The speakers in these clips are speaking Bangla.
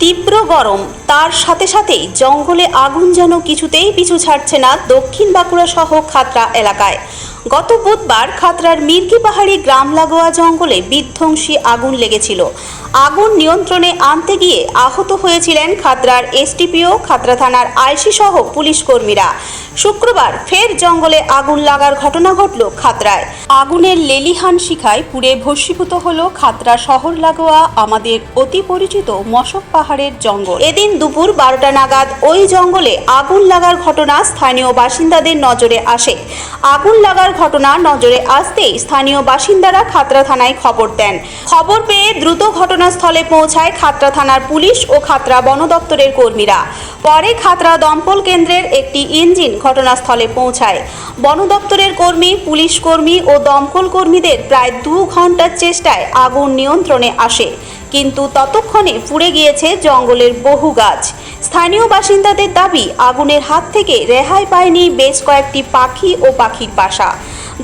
তীব্র গরম। তার সাথে সাথেই জঙ্গলে আগুন যেন কিছুতেই পিছু ছাড়ছে না দক্ষিণ বাঁকুড়া সহ খাতরা এলাকায়। গত বুধবার খাতড়ার মির্কি পাহাড়ি গ্রাম লাগোয়া জঙ্গলে বিধ্বংসী আগুন লেগেছিল। আগুন নিয়ন্ত্রণে আনতে গিয়ে আহত হয়েছিলেন খাতড়ার এসটিপিও খাতড়া থানার আইসি সহ পুলিশ কর্মীরা। শুক্রবার ফের জঙ্গলে আগুন লাগার ঘটনা ঘটল খাতড়ায়। আগুনের লেলিহান শিখায় পুড়ে ভস্মীভূত হল খাতড়া শহর লাগোয়া আমাদের অতি পরিচিত মশক পাহাড়ের জঙ্গল। এদিন দুপুর বারোটা নাগাদ ওই জঙ্গলে আগুন লাগার ঘটনা স্থানীয় বাসিন্দাদের নজরে আসে। আগুন লাগার ঘটনা নজরে আসতেই স্থানীয় বাসিন্দারা খাতড়া থানায় খবর দেন। খবর পেয়ে দ্রুত ঘটনাস্থলে পৌঁছায় খাতড়া থানার পুলিশ ও খাতরা বন দপ্তরের কর্মীরা। পরে খাতড়া দমকল কেন্দ্রের একটি ইঞ্জিন ঘটনাস্থলে পৌঁছায়। বন দপ্তরের কর্মী, পুলিশ কর্মী ও দমকল কর্মীদের প্রায় দু ঘণ্টার চেষ্টায় আগুন নিয়ন্ত্রণে আসে। কিন্তু ততক্ষণে পুড়ে গিয়েছে জঙ্গলের বহু গাছ। স্থানীয় বাসিন্দাদের দাবি, আগুনের হাত থেকে রেহাই পায়নি বেশ কয়েকটি পাখি ও পাখির বাসা।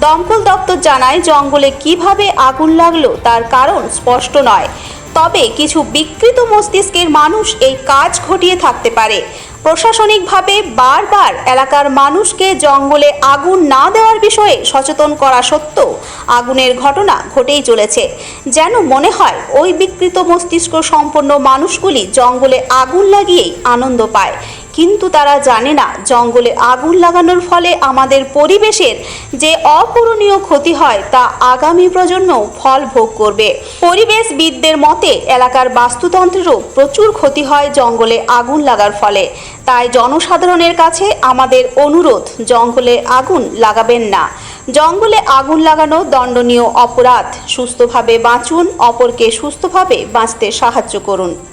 দমকল দপ্তর জানায়, জঙ্গলে কীভাবে আগুন লাগল তার কারণ স্পষ্ট নয়। তবে কিছু বিকৃত মস্তিষ্কের মানুষ এই কাজ ঘটিয়ে থাকতে পারে। প্রশাসনিকভাবে বারবার এলাকার মানুষকে জঙ্গলে আগুন না দেওয়ার বিষয়ে সচেতন করা সত্ত্বেও আগুনের ঘটনা ঘটেই চলেছে। যেন মনে হয়, ওই বিকৃত মস্তিষ্ক সম্পন্ন মানুষগুলি জঙ্গলে আগুন লাগিয়েই আনন্দ পায়। কিন্তু তারা জানে না, জঙ্গলে আগুন লাগানোর ফলে আমাদের পরিবেশের যে অপূরণীয় ক্ষতি হয় তা আগামী প্রজন্ম ফল ভোগ করবে। পরিবেশবিদদের মতে, এলাকার বাস্তুতন্ত্রেরও প্রচুর ক্ষতি হয় জঙ্গলে আগুন লাগার ফলে। তাই জনসাধারণের কাছে আমাদের অনুরোধ, জঙ্গলে আগুন লাগাবেন না। জঙ্গলে আগুন লাগানো দণ্ডনীয় অপরাধ। সুস্থভাবে বাঁচুন, অপরকে সুস্থভাবে বাঁচতে সাহায্য করুন।